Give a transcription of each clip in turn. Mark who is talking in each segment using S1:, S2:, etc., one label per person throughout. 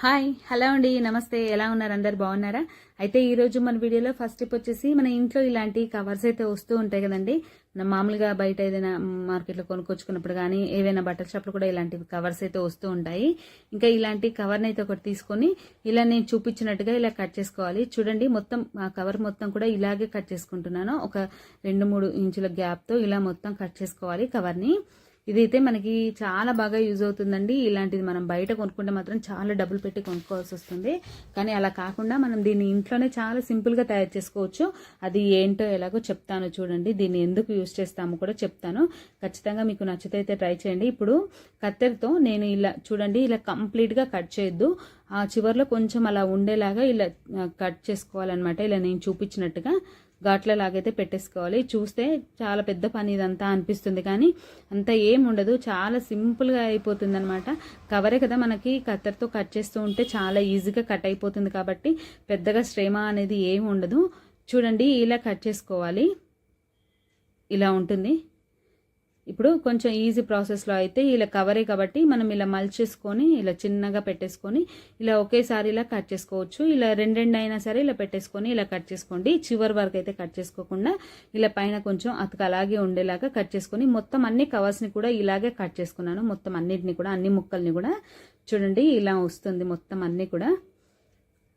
S1: Hi hello అండి నమస్తే. ఎలా ఉన్నారు? అందరు బాగున్నారా? అయితే ఈ రోజు మన వీడియోలో ఫస్ట్ స్టెప్ వచ్చేసి మన ఇంట్లో ఇలాంటి కవర్స్ అయితే వస్తూ ఉంటాయి కదండి. మనం మామూలుగా బయట ఏదైనా మార్కెట్లో కొనుక్కొచ్చుకున్నప్పుడు కానీ ఏవైనా బట్టల షాప్లో కూడా ఇలాంటి కవర్స్ అయితే వస్తూ ఉంటాయి. ఇంకా ఇలాంటి కవర్ని అయితే ఒకటి తీసుకొని ఇలా నేను చూపించినట్టుగా ఇలా కట్ చేసుకోవాలి. చూడండి మొత్తం ఆ కవర్ మొత్తం కూడా ఇలాగే కట్ చేసుకుంటున్నాను. ఒక రెండు మూడు ఇంచుల గ్యాప్తో ఇలా మొత్తం కట్ చేసుకోవాలి కవర్ని. ఇదైతే మనకి చాలా బాగా యూజ్ అవుతుందండి. ఇలాంటిది మనం బయట కొనుక్కుంటే మాత్రం చాలా డబ్బులు పెట్టి కొనుక్కోవాల్సి వస్తుంది. కానీ అలా కాకుండా మనం దీన్ని ఇంట్లోనే చాలా సింపుల్గా తయారు చేసుకోవచ్చు. అది ఏంటో ఎలాగో చెప్తాను చూడండి. దీన్ని ఎందుకు యూజ్ చేస్తామో కూడా చెప్తాను. ఖచ్చితంగా మీకు నచ్చితే అయితే ట్రై చేయండి. ఇప్పుడు కత్తెరతో నేను ఇలా చూడండి ఇలా కంప్లీట్గా కట్ చేయొద్దు. ఆ చివర్లో కొంచెం అలా ఉండేలాగా ఇలా కట్ చేసుకోవాలన్నమాట. ఇలా నేను చూపించినట్టుగా. ఘాట్ల లాగైతే పెట్టేసుకోవాలి. చూస్తే చాలా పెద్ద పని ఇదంతా అనిపిస్తుంది. కానీ అంత ఏం ఉండదు చాలా సింపుల్గా అయిపోతుంది అనమాట కవరే కదా మనకి కత్తెరతో కట్ చేస్తూ ఉంటే చాలా ఈజీగా కట్ అయిపోతుంది కాబట్టి పెద్దగా శ్రమ అనేది ఏమి ఉండదు చూడండి ఇలా కట్ చేసుకోవాలి. ఇలా ఉంటుంది. ఇప్పుడు కొంచెం ఈజీ ప్రాసెస్లో అయితే ఇలా కవరే కాబట్టి మనం ఇలా మల్చేసుకొని ఇలా చిన్నగా పెట్టేసుకొని ఇలా ఒకేసారి ఇలా కట్ చేసుకోవచ్చు. ఇలా రెండెండు అయినా సరే ఇలా పెట్టేసుకొని ఇలా కట్ చేసుకోండి. చివరి వరకు అయితే కట్ చేసుకోకుండా ఇలా పైన కొంచెం అతక అలాగే ఉండేలాగా కట్ చేసుకొని మొత్తం అన్ని కవర్స్ని కూడా ఇలాగే కట్ చేసుకున్నాను. మొత్తం అన్నిటిని కూడా అన్ని ముక్కల్ని కూడా చూడండి ఇలా వస్తుంది మొత్తం అన్నీ కూడా.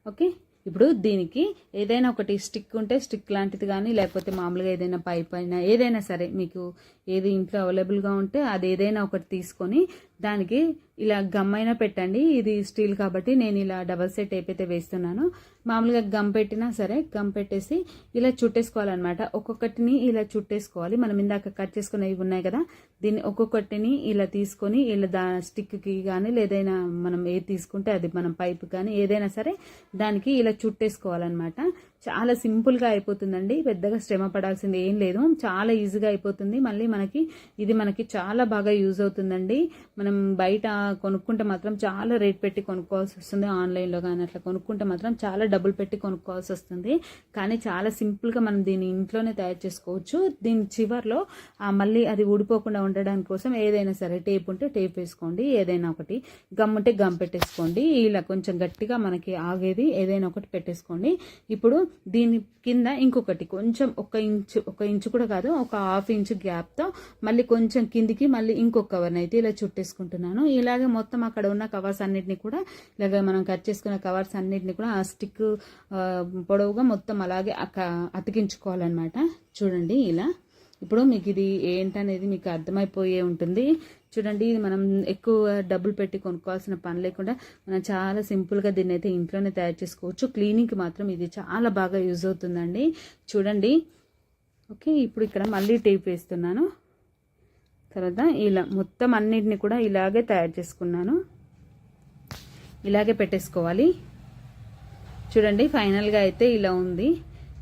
S1: ఓకే ఇప్పుడు దీనికి ఏదైనా ఒకటి స్టిక్ ఉంటే స్టిక్ లాంటిది కానీ లేకపోతే మామూలుగా ఏదైనా పైప్ అయినా ఏదైనా సరే మీకు ఏది ఇంట్లో అవైలబుల్గా ఉంటే అది ఏదైనా ఒకటి తీసుకొని దానికి ఇలా గమ్ అయినా పెట్టండి. ఇది స్టీల్ కాబట్టి నేను ఇలా డబల్ సెట్ అయితే వేస్తున్నాను. మామూలుగా గమ్ పెట్టినా సరే గమ్ పెట్టేసి ఇలా చుట్టేసుకోవాలన్నమాట. ఒక్కొక్కటిని ఇలా చుట్టేసుకోవాలి. మనం ఇందాక కట్ చేసుకునేవి ఉన్నాయి కదా దీన్ని ఒక్కొక్కటిని ఇలా తీసుకొని ఇలా దా స్టిక్కి కానీ లేదైనా మనం ఏది తీసుకుంటే అది మనం పైప్ కానీ ఏదైనా సరే దానికి ఇలా చుట్టేసుకోవాలన్నమాట. చాలా సింపుల్గా అయిపోతుందండి. పెద్దగా శ్రమ పడాల్సింది ఏం లేదు. చాలా ఈజీగా అయిపోతుంది. మళ్ళీ మనకి ఇది మనకి చాలా బాగా యూజ్ అవుతుందండి. మనం బయట కొనుక్కుంటే మాత్రం చాలా రేట్ పెట్టి కొనుక్కోవాల్సి వస్తుంది. ఆన్లైన్లో కానీ అట్లా కొనుక్కుంటే మాత్రం చాలా డబ్బులు పెట్టి కొనుక్కోవాల్సి వస్తుంది. కానీ చాలా సింపుల్గా మనం దీన్ని ఇంట్లోనే తయారు చేసుకోవచ్చు. దీని చివర్లో మళ్ళీ అది ఊడిపోకుండా ఉండడానికి కోసం ఏదైనా సరే టేప్ ఉంటే టేప్ వేసుకోండి. ఏదైనా ఒకటి. గమ్ ఉంటే గమ్ పెట్టేసుకోండి. ఇలా కొంచెం గట్టిగా మనకి ఆగేది ఏదైనా ఒకటి పెట్టేసుకోండి. ఇప్పుడు దీని కింద ఇంకొకటి. కొంచెం ఒక ఇంచు ఒక ఇంచు కూడా కాదు ఒక హాఫ్ ఇంచు గ్యాప్తో మళ్ళీ కొంచెం కిందికి మళ్ళీ ఇంకొక కవర్ని అయితే ఇలా చుట్టేసుకుంటున్నాను. ఇలాగే మొత్తం అక్కడ ఉన్న కవర్స్ అన్నిటిని కూడా ఇలాగ మనం కట్ చేసుకున్న కవర్స్ అన్నిటిని కూడా ఆ స్టిక్ పొడవుగా మొత్తం అలాగే అతికించుకోవాలన్నమాట. చూడండి ఇలా. ఇప్పుడు మీకు ఇది ఏంటనేది మీకు అర్థమైపోయే ఉంటుంది. చూడండి ఇది మనం ఎక్కువ డబ్బులు పెట్టి కొనుక్కోవాల్సిన పని లేకుండా మనం చాలా సింపుల్గా దీన్ని అయితే ఇంట్లోనే తయారు చేసుకోవచ్చు. క్లీనింగ్కి మాత్రం ఇది చాలా బాగా యూజ్ అవుతుందండి. చూడండి. ఓకే ఇప్పుడు ఇక్కడ మళ్ళీ టేప్ వేస్తున్నాను. తర్వాత ఇలా మొత్తం అన్నిటిని కూడా ఇలాగే తయారు చేసుకున్నాను. ఇలాగే పెట్టేసుకోవాలి. చూడండి ఫైనల్గా అయితే ఇలా ఉంది.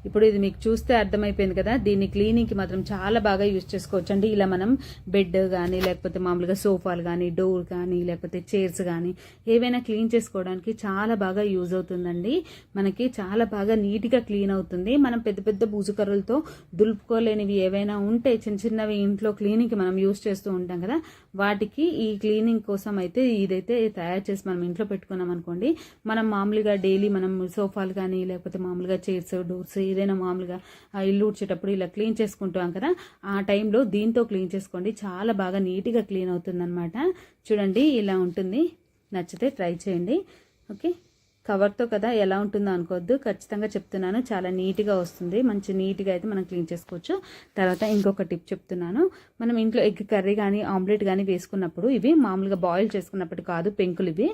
S1: ఇప్పుడు ఇది మీకు చూస్తే అర్థమైపోయింది కదా దీన్ని క్లీనింగ్కి మాత్రం చాలా బాగా యూజ్ చేసుకోవచ్చు. అండి ఇలా మనం బెడ్ కానీ లేకపోతే మామూలుగా సోఫాలు కానీ డోర్ కానీ లేకపోతే చైర్స్ కానీ ఏవైనా క్లీన్ చేసుకోవడానికి చాలా బాగా యూజ్ అవుతుందండి. మనకి చాలా బాగా నీట్గా క్లీన్ అవుతుంది. మనం పెద్ద పెద్ద బూజుకర్రలతో దులుపుకోలేనివి ఏవైనా ఉంటే చిన్న చిన్నవి ఇంట్లో క్లీనింగ్కి మనం యూజ్ చేస్తూ ఉంటాం కదా వాటికి ఈ క్లీనింగ్ కోసం అయితే ఇదైతే తయారు చేసి మనం ఇంట్లో పెట్టుకున్నాం అనుకోండి మనం మామూలుగా డైలీ మనం సోఫాలు కానీ లేకపోతే మామూలుగా చైర్స్ డోర్స్ ఏదైనా మామూలుగా ఇల్లు ఊడ్చేటప్పుడు ఇలా క్లీన్ చేసుకుంటాం కదా ఆ టైంలో దీంతో క్లీన్ చేసుకోండి. చాలా బాగా నీట్గా క్లీన్ అవుతుందన్నమాట. చూడండి ఇలా ఉంటుంది. నచ్చితే ట్రై చేయండి. ఓకే? కవర్తో కదా ఎలా ఉంటుందో అనుకోవద్దు. ఖచ్చితంగా చెప్తున్నాను. చాలా నీట్గా వస్తుంది. మంచి నీట్గా అయితే మనం క్లీన్ చేసుకోవచ్చు. తర్వాత ఇంకొక టిప్ చెప్తున్నాను. మనం ఇంట్లో ఎగ్ కర్రీ కానీ ఆమ్లెట్ కానీ వేసుకున్నప్పుడు ఇవి మామూలుగా బాయిల్ చేసుకున్నప్పుడు కాదు పెంకులు ఇవి.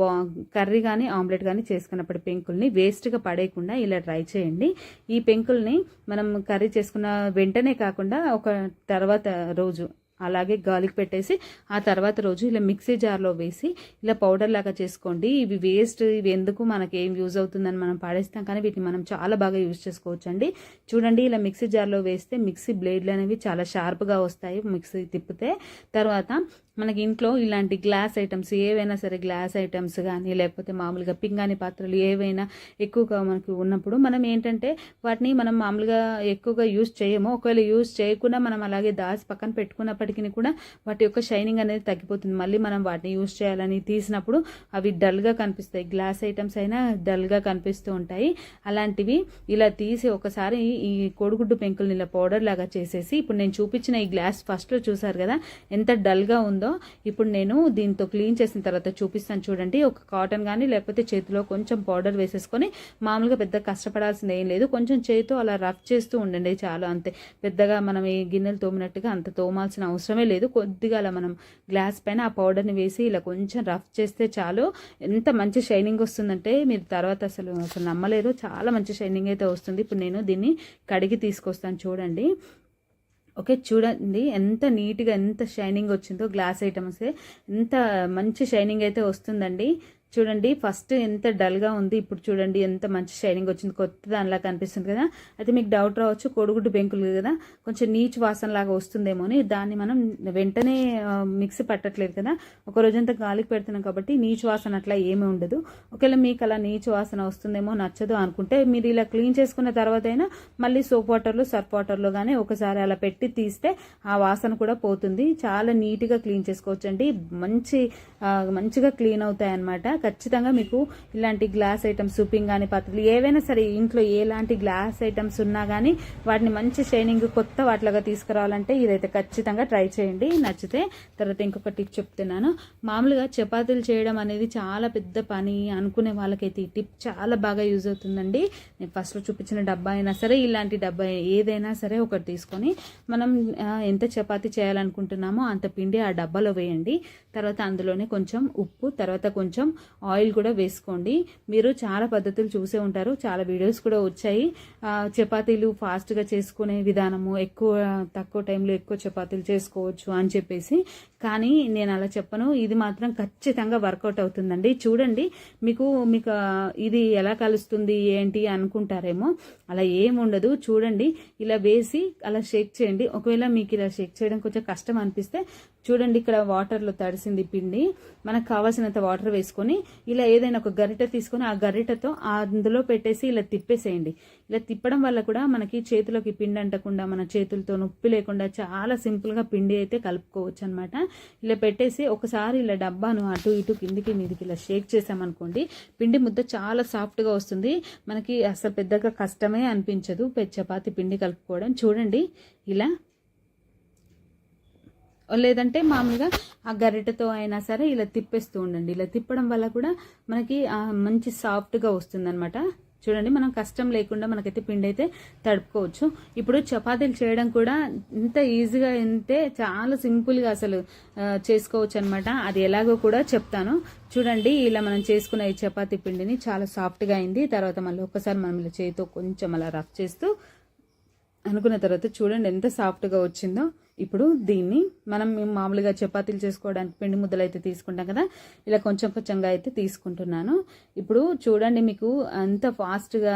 S1: బా కర్రీ కానీ ఆమ్లెట్ కానీ చేసుకున్నప్పుడు పెంకుల్ని వేస్ట్గా పడేయకుండా ఇలా ట్రై చేయండి. ఈ పెంకుల్ని మనం కర్రీ చేసుకున్న వెంటనే కాకుండా ఒక తర్వాత రోజు అలాగే గాలికి పెట్టేసి ఆ తర్వాత రోజు ఇలా మిక్సీ జార్లో వేసి ఇలా పౌడర్ లాగా చేసుకోండి. ఇవి వేస్ట్ ఇవి ఎందుకు మనకి ఏం యూజ్ అవుతుందని మనం పాడేస్తాం. కానీ వీటిని మనం చాలా బాగా యూజ్ చేసుకోవచ్చు అండి చూడండి ఇలా మిక్సీ జార్లో వేస్తే మిక్సీ బ్లేడ్లు అనేవి చాలా షార్ప్గా వస్తాయి మిక్సీ తిప్పితే. తర్వాత మనకి ఇంట్లో ఇలాంటి గ్లాస్ ఐటమ్స్ ఏవైనా సరే గ్లాస్ ఐటమ్స్ కానీ లేకపోతే మామూలుగా పింగాణి పాత్రలు ఏవైనా ఎక్కువగా మనకు ఉన్నప్పుడు మనం ఏంటంటే వాటిని మనం మామూలుగా ఎక్కువగా యూజ్ చేయము. ఒకవేళ యూజ్ చేయకుండా మనం అలాగే దాచి పక్కన పెట్టుకున్నప్పటికీ కూడా వాటి యొక్క షైనింగ్ అనేది తగ్గిపోతుంది. మళ్ళీ మనం వాటిని యూజ్ చేయాలని తీసినప్పుడు అవి డల్గా కనిపిస్తాయి. గ్లాస్ ఐటమ్స్ అయినా డల్గా కనిపిస్తూ ఉంటాయి. అలాంటివి ఇలా తీసి ఒకసారి ఈ కోడిగుడ్డు పెంకుల్ని ఇలా పౌడర్ లాగా చేసేసి ఇప్పుడు నేను చూపించిన ఈ గ్లాస్ ఫస్ట్లో చూసారు కదా ఎంత డల్గా ఉందో ఇప్పుడు నేను దీంతో క్లీన్ చేసిన తర్వాత చూపిస్తాను చూడండి. ఒక కాటన్ కానీ లేకపోతే చేతిలో కొంచెం పౌడర్ వేసేసుకొని మామూలుగా పెద్ద కష్టపడాల్సింది ఏం లేదు. కొంచెం చేతితో అలా రఫ్ చేస్తూ ఉండండి చాలు అంతే. పెద్దగా మనం ఈ గిన్నెలు తోమినట్టుగా అంత తోమాల్సిన అవసరమే లేదు. కొద్దిగా అలా మనం గ్లాస్ పైన ఆ పౌడర్ని వేసి ఇలా కొంచెం రఫ్ చేస్తే చాలు. ఎంత మంచి షైనింగ్ వస్తుందంటే మీరు తర్వాత అసలు అసలు నమ్మలేరు. చాలా మంచి షైనింగ్ అయితే వస్తుంది. ఇప్పుడు నేను దీన్ని కడిగి తీసుకొస్తాను చూడండి. ఓకే చూడండి ఎంత నీట్గా ఎంత షైనింగ్ వచ్చిందో గ్లాస్ ఐటమ్స్. ఎంత మంచి షైనింగ్ అయితే వస్తుందండి. చూడండి ఫస్ట్ ఎంత డల్గా ఉంది ఇప్పుడు చూడండి ఎంత మంచి షైనింగ్ వచ్చింది కొత్త దానిలా కనిపిస్తుంది కదా. అయితే మీకు డౌట్ రావచ్చు కోడిగుడ్డు బెంకులు కదా కొంచెం నీచు వాసన లాగా వస్తుందేమో అని దాన్ని మనం వెంటనే మిక్సీ పట్టట్లేదు కదా. ఒక రోజంతా గాలికి పెడుతున్నాం కాబట్టి నీచు వాసన అట్లా ఏమీ ఉండదు. ఒకవేళ మీకు అలా నీచు వాసన వస్తుందేమో నచ్చదు అనుకుంటే మీరు ఇలా క్లీన్ చేసుకున్న తర్వాత అయినా మళ్ళీ సోప్ వాటర్లో సర్ఫ్ వాటర్లో కానీ ఒకసారి అలా పెట్టి తీస్తే ఆ వాసన కూడా పోతుంది. చాలా నీట్గా క్లీన్ చేసుకోవచ్చండి. మంచి మంచిగా క్లీన్ అవుతాయి అన్నమాట ఖచ్చితంగా మీకు ఇలాంటి గ్లాస్ ఐటమ్స్ సూపింగ్ కానీ పాత్రలు ఏవైనా సరే ఇంట్లో ఎలాంటి గ్లాస్ ఐటమ్స్ ఉన్నా కానీ వాటిని మంచి షైనింగ్ కొత్త వాటిలాగా తీసుకురావాలంటే ఇదైతే ఖచ్చితంగా ట్రై చేయండి. నచ్చితే తర్వాత ఇంకొక టిప్ చెప్తున్నాను. మామూలుగా చపాతీలు చేయడం అనేది చాలా పెద్ద పని అనుకునే వాళ్ళకైతే ఈ టిప్ చాలా బాగా యూజ్ అవుతుందండి. నేను ఫస్ట్లో చూపించిన డబ్బా అయినా సరే ఇలాంటి డబ్బా ఏదైనా సరే ఒకటి తీసుకొని మనం ఎంత చపాతీ చేయాలనుకుంటున్నామో అంత పిండి ఆ డబ్బాలో వేయండి. తర్వాత అందులోనే కొంచెం ఉప్పు తర్వాత కొంచెం ఆయిల్ కూడా వేసుకోండి. మీరు చాలా పద్ధతులు చూసే ఉంటారు. చాలా వీడియోస్ కూడా వచ్చాయి. చపాతీలు ఫాస్ట్గా చేసుకునే విధానము ఎక్కువ తక్కువ టైంలో ఎక్కువ చపాతీలు చేసుకోవచ్చు అని చెప్పేసి. కానీ నేను అలా చెప్పను. ఇది మాత్రం ఖచ్చితంగా వర్కౌట్ అవుతుందండి. చూడండి మీకు మీకు ఇది ఎలా కలుస్తుంది ఏంటి అనుకుంటారేమో. అలా ఏముండదు చూడండి ఇలా వేసి అలా షేక్ చేయండి. ఒకవేళ మీకు ఇలా షేక్ చేయడం కొంచెం కష్టం అనిపిస్తే చూడండి ఇక్కడ వాటర్లో తడిసింది పిండి. మనకు కావాల్సినంత వాటర్ వేసుకొని ఇలా ఏదైనా ఒక గరిట తీసుకొని ఆ గరిటతో అందులో పెట్టేసి ఇలా తిప్పేసేయండి. ఇలా తిప్పడం వల్ల కూడా మనకి చేతిలోకి పిండి అంటకుండా మన చేతులతో నొప్పి లేకుండా చాలా సింపుల్గా పిండి అయితే కలుపుకోవచ్చు అనమాట ఇలా పెట్టేసి ఒకసారి ఇలా డబ్బాను అటు ఇటు కిందికి మీదికి ఇలా షేక్ చేసామనుకోండి పిండి ముద్ద చాలా సాఫ్ట్గా వస్తుంది. మనకి అసలు పెద్దగా కష్టమే అనిపించదు. చపాతి పిండి కలుపుకోవడం. చూడండి ఇలా లేదంటే మామూలుగా ఆ గరిటెతో అయినా సరే ఇలా తిప్పేస్తూ ఉండండి. ఇలా తిప్పడం వల్ల కూడా మనకి మంచి సాఫ్ట్గా వస్తుంది అనమాట చూడండి మనం కష్టం లేకుండా మనకైతే పిండి అయితే తడుపుకోవచ్చు. ఇప్పుడు చపాతీలు చేయడం కూడా ఇంత ఈజీగా ఉంటే చాలా సింపుల్గా అసలు చేసుకోవచ్చు అనమాట అది ఎలాగో కూడా చెప్తాను. చూడండి ఇలా మనం చేసుకున్న ఈ చపాతీ పిండిని చాలా సాఫ్ట్గా అయింది. తర్వాత మళ్ళీ ఒక్కసారి మనం ఇలా చేతితో కొంచెం అలా రఫ్ చేస్తూ అనుకున్న తర్వాత చూడండి ఎంత సాఫ్ట్గా వచ్చిందో. ఇప్పుడు దీన్ని మనం మామూలుగా చపాతీలు చేసుకోవడానికి పిండి ముద్దలు అయితే తీసుకుంటాం కదా ఇలా కొంచెం కొంచెంగా అయితే తీసుకుంటున్నాను. ఇప్పుడు చూడండి మీకు అంత ఫాస్ట్గా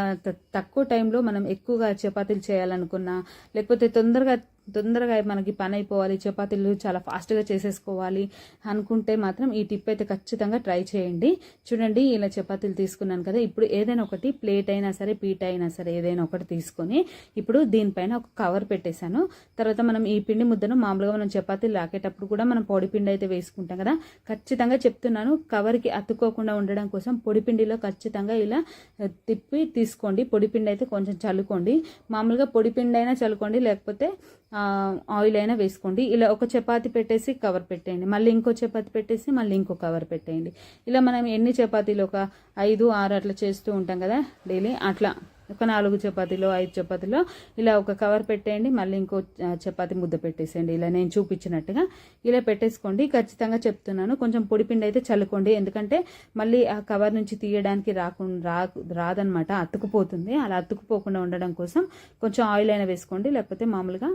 S1: తక్కువ టైంలో మనం ఎక్కువగా చపాతీలు చేయాలనుకున్నా లేకపోతే తొందరగా తొందరగా మనకి పని అయిపోవాలి చపాతీలు చాలా ఫాస్ట్గా చేసేసుకోవాలి అనుకుంటే మాత్రం ఈ టిప్ అయితే ఖచ్చితంగా ట్రై చేయండి. చూడండి ఇలా చపాతీలు తీసుకున్నాను కదా ఇప్పుడు ఏదైనా ఒకటి ప్లేట్ అయినా సరే పీట అయినా సరే ఏదైనా ఒకటి తీసుకొని ఇప్పుడు దీనిపైన ఒక కవర్ పెట్టేశాను. తర్వాత మనం ఈ పిండి ముద్దను మామూలుగా మనం చపాతీలు రాకేటప్పుడు కూడా మనం పొడిపిండి అయితే వేసుకుంటాం కదా ఖచ్చితంగా చెప్తున్నాను కవర్కి అతుక్కోకుండా ఉండడం కోసం పొడిపిండిలో ఖచ్చితంగా ఇలా తిప్పి తీసుకోండి. పొడిపిండి అయితే కొంచెం చల్లుకోండి. మామూలుగా పొడిపిండి అయినా చల్లుకోండి లేకపోతే ఆయిల్ అయినా వేసుకోండి. ఇలా ఒక చపాతి పెట్టేసి కవర్ పెట్టేయండి. మళ్ళీ ఇంకో చపాతి పెట్టేసి మళ్ళీ ఇంకో కవర్ పెట్టేయండి. ఇలా మనం ఎన్ని చపాతీలు ఒక ఐదు ఆరు అట్లా చేస్తూ ఉంటాం కదా డైలీ అట్లా ఒక నాలుగు చపాతీలో ఐదు చపాతీలో ఇలా ఒక కవర్ పెట్టేయండి మళ్ళీ ఇంకో చపాతి ముద్ద పెట్టేసేయండి. ఇలా నేను చూపించినట్టుగా ఇలా పెట్టేసుకోండి. ఖచ్చితంగా చెప్తున్నాను కొంచెం పొడిపిండి అయితే చల్లుకోండి. ఎందుకంటే మళ్ళీ ఆ కవర్ నుంచి తీయడానికి రాకుండా రా రాదనమాట అతుకుపోతుంది. అలా అతుకుపోకుండా ఉండడం కోసం కొంచెం ఆయిల్ అయినా వేసుకోండి లేకపోతే మామూలుగా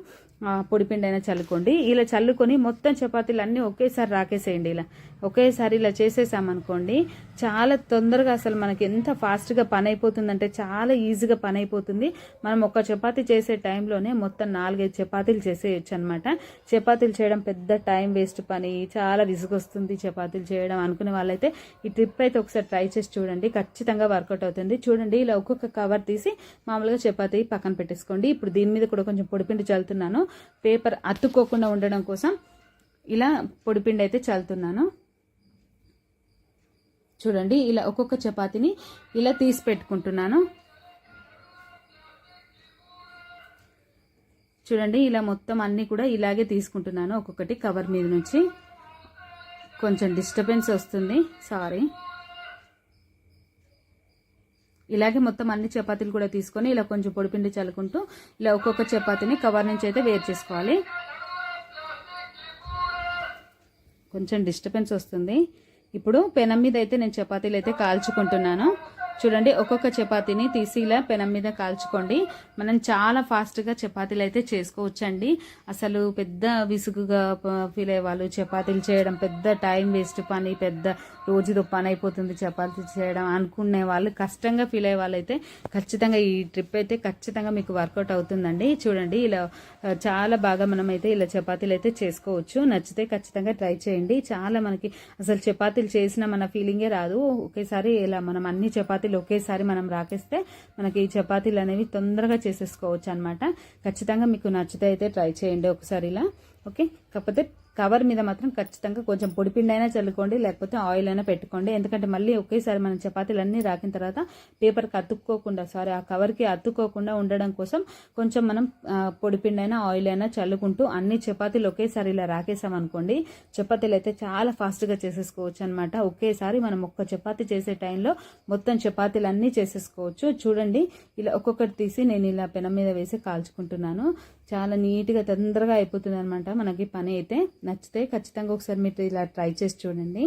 S1: పొడిపిండి అయినా చల్లుకోండి. ఇలా చల్లుకొని మొత్తం చపాతీలు అన్నీ ఒకేసారి రాకేసేయండి ఇలా. ఒకేసారి ఇలా చేసేసామనుకోండి చాలా తొందరగా అసలు మనకి ఎంత ఫాస్ట్గా పని అయిపోతుందంటే చాలా ఈజీగా పని అయిపోతుంది మనం ఒక చపాతి చేసే టైంలోనే మొత్తం నాలుగైదు చపాతీలు చేసేయచ్చు అనమాట చపాతీలు చేయడం పెద్ద టైం వేస్ట్ పని చాలా విసుగొస్తుంది చపాతీలు చేయడం అనుకునే వాళ్ళైతే ఈ ట్రిప్ అయితే ఒకసారి ట్రై చేసి చూడండి ఖచ్చితంగా వర్కౌట్ అవుతుంది. చూడండి ఇలా ఒక్కొక్క కవర్ తీసి మామూలుగా చపాతీ పక్కన పెట్టేసుకోండి. ఇప్పుడు దీని మీద కూడా కొంచెం పొడిపిండి చల్లుతున్నాను. పేపర్ అతుక్కోకుండా ఉండడం కోసం ఇలా పొడిపిండి అయితే చల్లుతున్నాను. చూడండి ఇలా ఒక్కొక్క చపాతీని ఇలా తీసి పెట్టుకుంటున్నాను. చూడండి ఇలా మొత్తం అన్నీ కూడా ఇలాగే తీసుకుంటున్నాను ఒక్కొక్కటి కవర్ మీద నుంచి. కొంచెం డిస్టర్బెన్స్ వస్తుంది సారీ. ఇలాగే మొత్తం అన్ని చపాతీలు కూడా తీసుకొని ఇలా కొంచెం పొడిపిండి చల్లుకుంటూ ఇలా ఒక్కొక్క చపాతీని కవర్ నుంచి అయితే వేరు చేసుకోవాలి. కొంచెం డిస్టర్బెన్స్ వస్తుంది. ఇప్పుడు పెనం మీద అయితే నేను చపాతీలు అయితే కాల్చుకుంటున్నాను. చూడండి ఒక్కొక్క చపాతీని తీసి ఇలా పెనం మీద కాల్చుకోండి. మనం చాలా ఫాస్ట్గా చపాతీలు అయితే చేసుకోవచ్చండి. అసలు పెద్ద విసుగుగా ఫీల్ అయ్యేవాళ్ళు చపాతీలు చేయడం పెద్ద టైం వేస్ట్ పని పెద్ద రోజుదో పని అయిపోతుంది చపాతీ చేయడం అనుకునే వాళ్ళు కష్టంగా ఫీల్ అయ్యే వాళ్ళు అయితే ఖచ్చితంగా ఈ ట్రిప్ అయితే ఖచ్చితంగా మీకు వర్కౌట్ అవుతుందండి. చూడండి ఇలా చాలా బాగా మనం అయితే ఇలా చపాతీలు అయితే చేసుకోవచ్చు. నచ్చితే ఖచ్చితంగా ట్రై చేయండి. చాలా మనకి అసలు చపాతీలు చేసిన మన ఫీలింగే రాదు. ఒకేసారి ఇలా మనం అన్ని చపాతీ చపాతీలు ఒకేసారి మనం రాకేస్తే మనకి ఈ చపాతీలు అనేవి తొందరగా చేసేసుకోవచ్చు అనమాట ఖచ్చితంగా మీకు నచ్చితే అయితే ట్రై చేయండి ఒకసారి ఇలా. ఓకే? కాకపోతే కవర్ మీద మాత్రం ఖచ్చితంగా కొంచెం పొడిపిండి అయినా చల్లుకోండి లేకపోతే ఆయిల్ అయినా పెట్టుకోండి. ఎందుకంటే మళ్ళీ ఒకేసారి మనం చపాతీలు అన్నీ రాకిన తర్వాత పేపర్కి అతుక్కోకుండా సారీ ఆ కవర్కి అతుక్కోకుండా ఉండడం కోసం కొంచెం మనం పొడిపిండి అయినా ఆయిల్ అయినా చల్లుకుంటూ అన్ని చపాతీలు ఒకేసారి ఇలా రాకేసామనుకోండి చపాతీలు అయితే చాలా ఫాస్ట్గా చేసేసుకోవచ్చు అనమాట ఒకేసారి మనం ఒక్క చపాతీ చేసే టైంలో మొత్తం చపాతీలు అన్నీ చేసేసుకోవచ్చు. చూడండి ఇలా ఒక్కొక్కటి తీసి నేను ఇలా పెనం మీద వేసి కాల్చుకుంటున్నాను. చాలా నీట్గా తొందరగా అయిపోతుంది అనమాట మనకి పని అయితే నచ్చితే ఖచ్చితంగా ఒకసారి మీరు ఇలా ట్రై చేసి చూడండి.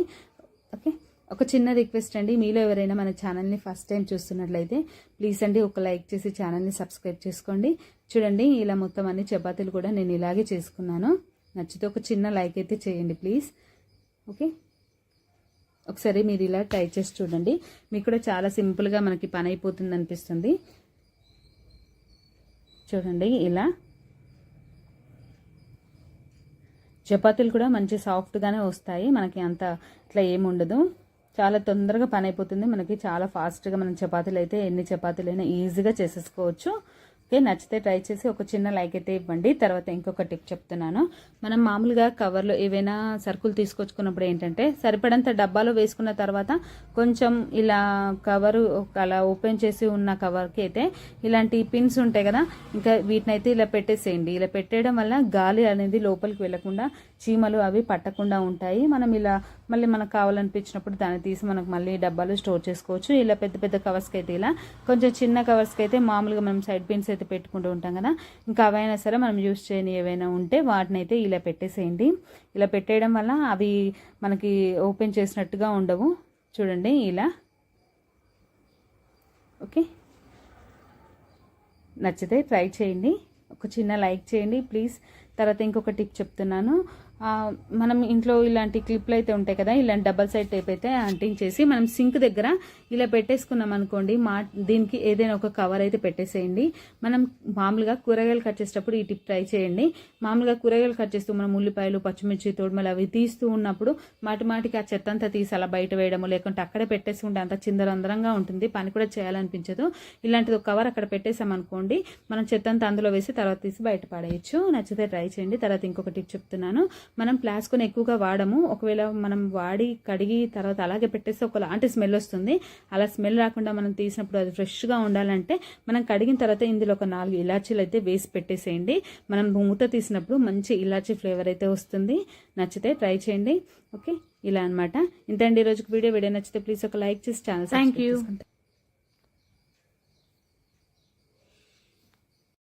S1: ఓకే? ఒక చిన్న రిక్వెస్ట్ అండి. మీలో ఎవరైనా మన ఛానల్ని ఫస్ట్ టైం చూస్తున్నట్లయితే ప్లీజ్ అండి ఒక లైక్ చేసి ఛానల్ని సబ్స్క్రైబ్ చేసుకోండి. చూడండి ఇలా మొత్తం అన్ని చపాతీలు కూడా నేను ఇలాగే చేసుకున్నాను. నచ్చితే ఒక చిన్న లైక్ అయితే చేయండి ప్లీజ్. ఓకే? ఒకసారి మీరు ఇలా ట్రై చేసి చూడండి. మీకు కూడా చాలా సింపుల్గా మనకి పని అయిపోతుంది అనిపిస్తుంది. చూడండి ఇలా చపాతీలు కూడా మంచి సాఫ్ట్గానే వస్తాయి. మనకి అంత ఇట్లా ఏముండదు చాలా తొందరగా పని అయిపోతుంది. మనకి చాలా ఫాస్ట్గా మనం చపాతీలు అయితే ఎన్ని చపాతీలైనా ఈజీగా చేసేసుకోవచ్చు. ఓకే నచ్చితే ట్రై చేసి ఒక చిన్న లైక్ అయితే ఇవ్వండి. తర్వాత ఇంకొక టిప్ చెప్తున్నాను. మనం మామూలుగా కవర్లో ఏవైనా సరుకులు తీసుకొచ్చుకున్నప్పుడు ఏంటంటే సరిపడంత డబ్బాలో వేసుకున్న తర్వాత కొంచెం ఇలా కవరు అలా ఓపెన్ చేసి ఉన్న కవర్కి అయితే ఇలాంటి పిన్స్ ఉంటాయి కదా ఇంకా వీటిని అయితే ఇలా పెట్టేసేయండి. ఇలా పెట్టేయడం వల్ల గాలి అనేది లోపలికి వెళ్ళకుండా చీమలు అవి పట్టకుండా ఉంటాయి. మనం ఇలా మళ్ళీ మనకు కావాలనిపించినప్పుడు దాన్ని తీసి మనకు మళ్ళీ డబ్బాలు స్టోర్ చేసుకోవచ్చు. ఇలా పెద్ద పెద్ద కవర్స్కి అయితే ఇలా కొంచెం చిన్న కవర్స్కి అయితే మామూలుగా మనం సైడ్ పిన్స్ అయితే పెట్టుకుంటూ ఉంటాం కదా. ఇంకా అవైనా సరే మనం యూస్ చేయని ఏవైనా ఉంటే వాటిని అయితే ఇలా పెట్టేసేయండి. ఇలా పెట్టేయడం వల్ల అవి మనకి ఓపెన్ చేసినట్టుగా ఉండవు. చూడండి ఇలా. ఓకే. నచ్చితే ట్రై చేయండి. ఒక చిన్న లైక్ చేయండి. ప్లీజ్. తర్వాత ఇంకొక టిప్ చెప్తున్నాను. మనం ఇంట్లో ఇలాంటి క్లిప్లు అయితే ఉంటాయి కదా ఇలాంటి డబల్ సైడ్ టైప్ అయితే అంటించేసి మనం సింక్ దగ్గర ఇలా పెట్టేసుకున్నాం అనుకోండి మా దీనికి ఏదైనా ఒక కవర్ అయితే పెట్టేసేయండి. మనం మామూలుగా కూరగాయలు కట్ చేసేటప్పుడు ఈ టిప్ ట్రై చేయండి. మామూలుగా కూరగాయలు కట్ చేస్తూ మనం ఉల్లిపాయలు పచ్చిమిర్చి తోడుమలు అవి తీస్తూ ఉన్నప్పుడు మాటి మాటికి ఆ చెత్త అంతా తీసి అలా బయట వేయడము లేకుంటే అక్కడే పెట్టేసుకుంటే అంత చిందరందరంగా ఉంటుంది పని కూడా చేయాలనిపించదు. ఇలాంటిది ఒక కవర్ అక్కడ పెట్టేసామనుకోండి మనం చెత్త అంతా అందులో వేసి తర్వాత తీసి బయట పడేయచ్చు. నచ్చితే ట్రై చేయండి. తర్వాత ఇంకొక టిప్ చెప్తున్నాను. మనం ప్లాస్కొని ఎక్కువగా వాడము. ఒకవేళ మనం వాడి కడిగి తర్వాత అలాగే పెట్టేస్తే ఒకలాంటి స్మెల్ వస్తుంది. అలా స్మెల్ రాకుండా మనం తీసినప్పుడు అది ఫ్రెష్గా ఉండాలంటే మనం కడిగిన తర్వాత ఇందులో ఒక నాలుగు ఇలాచీలు అయితే వేసి పెట్టేసేయండి. మనం మూత తీసినప్పుడు మంచి ఇలాచీ ఫ్లేవర్ అయితే వస్తుంది. నచ్చితే ట్రై చేయండి. ఓకే? ఇలా అనమాట ఇంతండి రోజుకి వీడియో. వీడియో నచ్చితే ప్లీజ్ ఒక లైక్ చేసి ఛానల్ థ్యాంక్ యూ